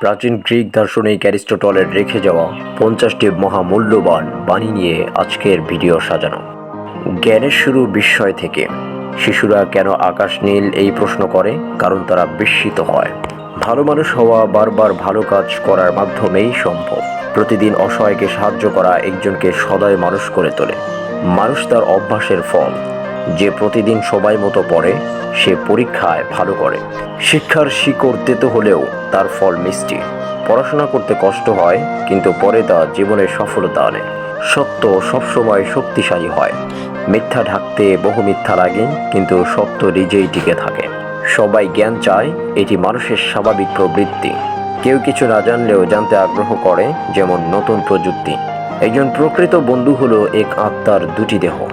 প্রাচীন গ্রিক দার্শনিক অ্যারিস্টটলের রেখে যাওয়া পঞ্চাশটি মহামূল্যবান বাণী নিয়ে আজকের ভিডিও সাজানো। জ্ঞানের শুরু বিস্ময় থেকে। শিশুরা কেন আকাশ নীল এই প্রশ্ন করে? কারণ তারা বিস্মিত হয়। ভালো মানুষ হওয়া বারবার ভালো কাজ করার মাধ্যমেই সম্ভব। প্রতিদিন অসহায়কে সাহায্য করা একজনকে সদয় মানুষ করে তোলে। মানুষ তার অভ্যাসের ফল। যে প্রতিদিন সবাই মতো পড়ে, সে পরীক্ষায় ভালো করে। শিক্ষার শিকড় তেতো হলেও তার ফল মিষ্টি। পড়াশোনা করতে কষ্ট হয়, কিন্তু পরে তা জীবনের সফলতা আনে। সত্য সবসময় শক্তিশালী হয়। মিথ্যা ঢাকতে বহু মিথ্যা লাগে, কিন্তু সত্য নিজেই টিকে থাকে। সবাই জ্ঞান চায়, এটি মানুষের স্বাভাবিক প্রবৃত্তি। কেউ কিছু না জানলেও জানতে আগ্রহ করে, যেমন নতুন প্রযুক্তি। একজন প্রকৃত বন্ধু হলো এক আত্মার দুটি দেহ।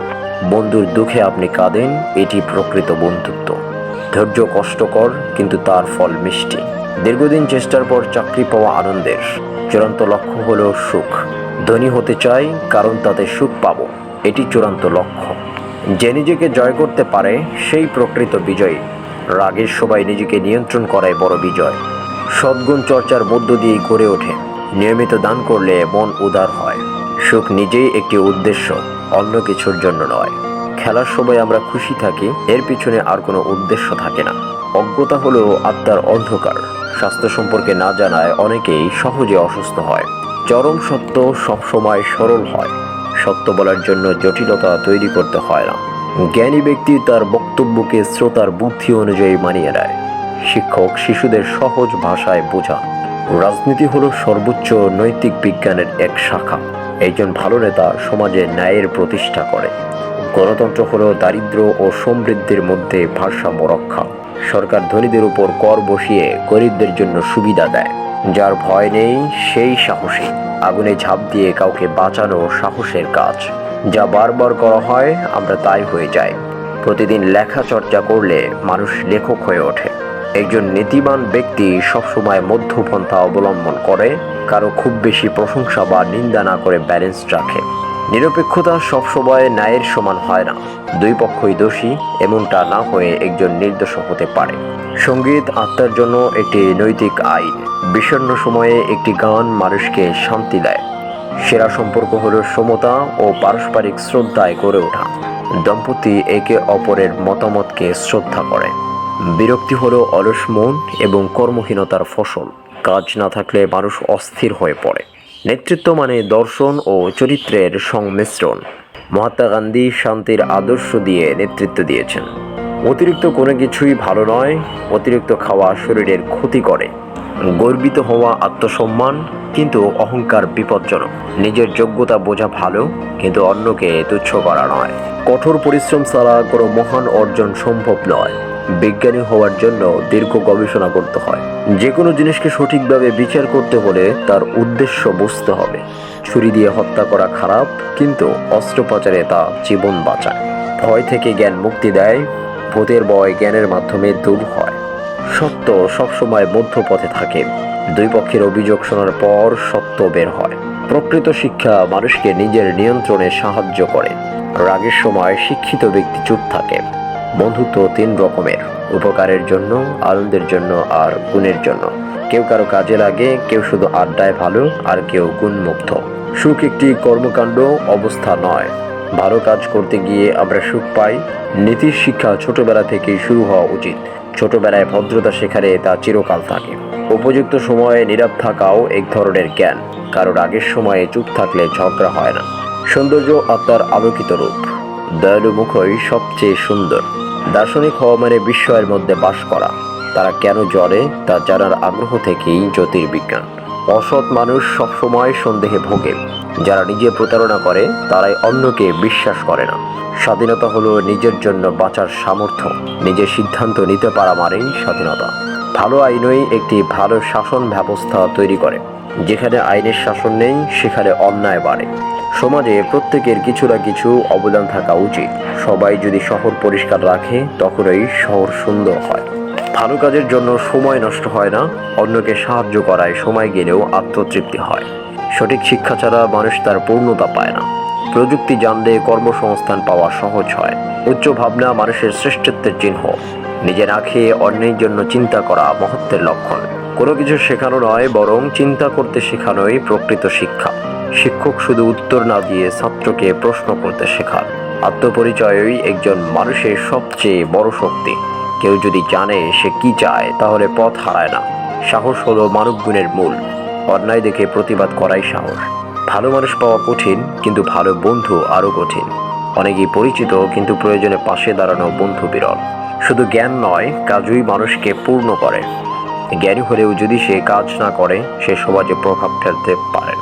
বন্ধুর দুঃখে আপনি কাঁদেন, এটি প্রকৃত বন্ধুত্ব। ধৈর্য কষ্টকর, কিন্তু তার ফল মিষ্টি। দীর্ঘদিন চেষ্টার পর চাকরি পাওয়া আনন্দের। চূড়ান্ত লক্ষ্য হল সুখ। ধনী হতে চাই, কারণ তাতে সুখ পাব। এটি চূড়ান্ত লক্ষ্য। যে নিজেকে জয় করতে পারে, সেই প্রকৃত বিজয়ী। রাগের সবাই নিজেকে নিয়ন্ত্রণ করায় বড় বিজয়। সদ্গুণ চর্চার মধ্য দিয়েই গড়ে ওঠে। নিয়মিত দান করলে মন উদার হয়। সুখ নিজেই একটি উদ্দেশ্য। অন্য কিছুর জন্য নয়। খেলার সময় আমরা খুশি থাকি, এর পিছনে আর কোনো উদ্দেশ্য থাকে না। অজ্ঞতা হলো আত্মার অন্ধকার। স্বাস্থ্য সম্পর্কে না জানায় অনেকেই সহজে অসুস্থ হয়। চরম সত্য সবসময় সরল হয়। সত্য বলার জন্য জটিলতা তৈরি করতে হয় না। জ্ঞানী ব্যক্তি তার বক্তব্যকে শ্রোতার বুদ্ধি অনুযায়ী মানিয়ে নেয়। শিক্ষক শিশুদের সহজ ভাষায় বোঝান। রাজনীতি হলো সর্বোচ্চ নৈতিক বিজ্ঞানের এক শাখা। একজন ভালো নেতা সমাজে ন্যায়ের প্রতিষ্ঠা করে। গণতন্ত্র হলো দারিদ্র ও সমৃদ্ধির মধ্যে ভারসাম্য রক্ষা। সরকার ধনীদের উপর কর বসিয়ে গরিবদের জন্য সুবিধা দেয়। যার ভয় নেই, সেই সাহসী। আগুনে ঝাঁপ দিয়ে কাউকে বাঁচানো সাহসের কাজ। যা বারবার করা হয়, আমরা তাই হয়ে যাই। প্রতিদিন লেখা চর্চা করলে মানুষ লেখক হয়ে ওঠে। একজন নীতিবান ব্যক্তি সবসময় মধ্যপন্থা অবলম্বন করে, কারও খুব বেশি প্রশংসা বা নিন্দা না করে ব্যালেন্স রাখে। নিরপেক্ষতা সবসময় ন্যায়ের সমান হয় না। দুই পক্ষই দোষী, এমনটা না হয়ে একজন নির্দোষ হতে পারে। সংগীত আত্মার জন্য একটি নৈতিক আইন। বিষণ্ণ সময়ে একটি গান মানুষকে শান্তি দেয়। সেরা সম্পর্ক হলো সমতা ও পারস্পরিক শ্রদ্ধায় গড়ে ওঠা। দম্পতি একে অপরের মতামতকে শ্রদ্ধা করে। বিরক্তি হলো অলস মন এবং কর্মহীনতার ফসল। কাজ না থাকলে মানুষ অস্থির হয়ে পড়ে। নেতৃত্ব মানে দর্শন ও চরিত্রের সংমিশ্রণ। মহাত্মা গান্ধী শান্তির আদর্শ দিয়ে নেতৃত্ব দিয়েছেন। অতিরিক্ত কোনো কিছুই ভালো নয়। অতিরিক্ত খাওয়া শরীরের ক্ষতি করে। গর্বিত হওয়া আত্মসম্মান, কিন্তু অহংকার বিপজ্জনক। নিজের যোগ্যতা বোঝা ভালো, কিন্তু অন্যকে তুচ্ছ করা নয়। কঠোর পরিশ্রম ছাড়া কোনো মহান অর্জন সম্ভব নয়। বিজ্ঞানী হওয়ার জন্য দীর্ঘ গবেষণা করতে হয়। যে কোনো জিনিসকে সঠিকভাবে বিচার করতে হলে তার উদ্দেশ্য বুঝতে হবে। ছুরি দিয়ে হত্যা করা খারাপ, কিন্তু অস্ত্রোপচারে তা জীবন বাঁচায়। ভয় থেকে জ্ঞান মুক্তি দেয়, ভূতের ভয় জ্ঞানের মাধ্যমে দূর হয়। সত্য সবসময় মধ্যপথে থাকে। দুই পক্ষের অভিযোগ শোনার পর সত্য বের হয়। প্রকৃত শিক্ষা মানুষকে নিজের নিয়ন্ত্রণে সাহায্য করে। রাগের সময় শিক্ষিত ব্যক্তি চুপ থাকে। বন্ধুত্ব তিন রকমের, উপকারের জন্য, আনন্দের জন্য আর গুণের জন্য। কেউ কারও কাজে লাগে, কেউ শুধু আড্ডায় ভালো, আর কেউ গুণমুগ্ধ। সুখ একটি কর্মকাণ্ড, অবস্থা নয়। ভালো কাজ করতে গিয়ে আমরা সুখ পাই। নীতির শিক্ষা ছোটবেলা থেকেই শুরু হওয়া উচিত। ছোটবেলায় ভদ্রতা শেখারে তা চিরকাল থাকে। উপযুক্ত সময়ে নীরব থাকাও এক ধরনের জ্ঞান। কারোর আগের সময়ে চুপ থাকলে ঝগড়া হয় না। সৌন্দর্য আত্মার আলোকিত রূপ। দয়ালু মুখই সবচেয়ে সুন্দর। দার্শনিক হওয়া মানে বিস্ময়ের মধ্যে বাস করা। তারা কেন জ্বলে তা জানার আগ্রহ থেকেই জ্যোতির্বিজ্ঞান। অসৎ মানুষ সবসময় সন্দেহে ভোগে। যারা নিজে প্রতারণা করে, তারাই অন্যকে বিশ্বাস করে না। স্বাধীনতা হলো নিজের জন্য বাঁচার সামর্থ্য। নিজের সিদ্ধান্ত নিতে পারা মানেই স্বাধীনতা। ভালো আইনই একটি ভালো শাসন ব্যবস্থা তৈরি করে। যেখানে আইনের শাসন নেই, সেখানে অন্যায় বাড়ে। সমাজে প্রত্যেকের কিছু না কিছু অবদান থাকা উচিত। সবাই যদি শহর পরিষ্কার রাখে, তখনই শহর সুন্দর হয়। ভালো কাজের জন্য সময় নষ্ট হয় না, অন্যকে সাহায্য করায় সময় গেলেও আত্মতৃপ্তি হয়। সঠিক শিক্ষা ছাড়া মানুষ তার পূর্ণতা পায় না। প্রযুক্তি জানলে কর্মসংস্থান পাওয়া সহজ হয়। উচ্চ ভাবনা মানুষের শ্রেষ্ঠত্বের চিহ্ন। নিজে না খেয়ে অন্যের জন্য চিন্তা করা মহত্বের লক্ষণ। কোনো কিছু শেখানো নয়, বরং চিন্তা করতে শেখানোই প্রকৃত শিক্ষা। শিক্ষক শুধু উত্তর না দিয়ে ছাত্রকে প্রশ্ন করতে শেখান। আত্মপরিচয়ই একজন মানুষের সবচেয়ে বড় শক্তি। কেউ যদি জানে সে কি চায়, তাহলে পথ হারায় না। সাহস হলো মানব গুণের মূল। অন্যায় দেখে প্রতিবাদ করাই সাহস। ভালো মানুষ পাওয়া কঠিন, কিন্তু ভালো বন্ধু আরও কঠিন। অনেকেই পরিচিত, কিন্তু প্রয়োজনে পাশে দাঁড়ানো বন্ধু বিরল। শুধু জ্ঞান নয়, কাজই মানুষকে পূর্ণ করে। জ্ঞানী হলেও যদি সে কাজ না করে, সে সমাজে প্রভাব ফেলতে পারে।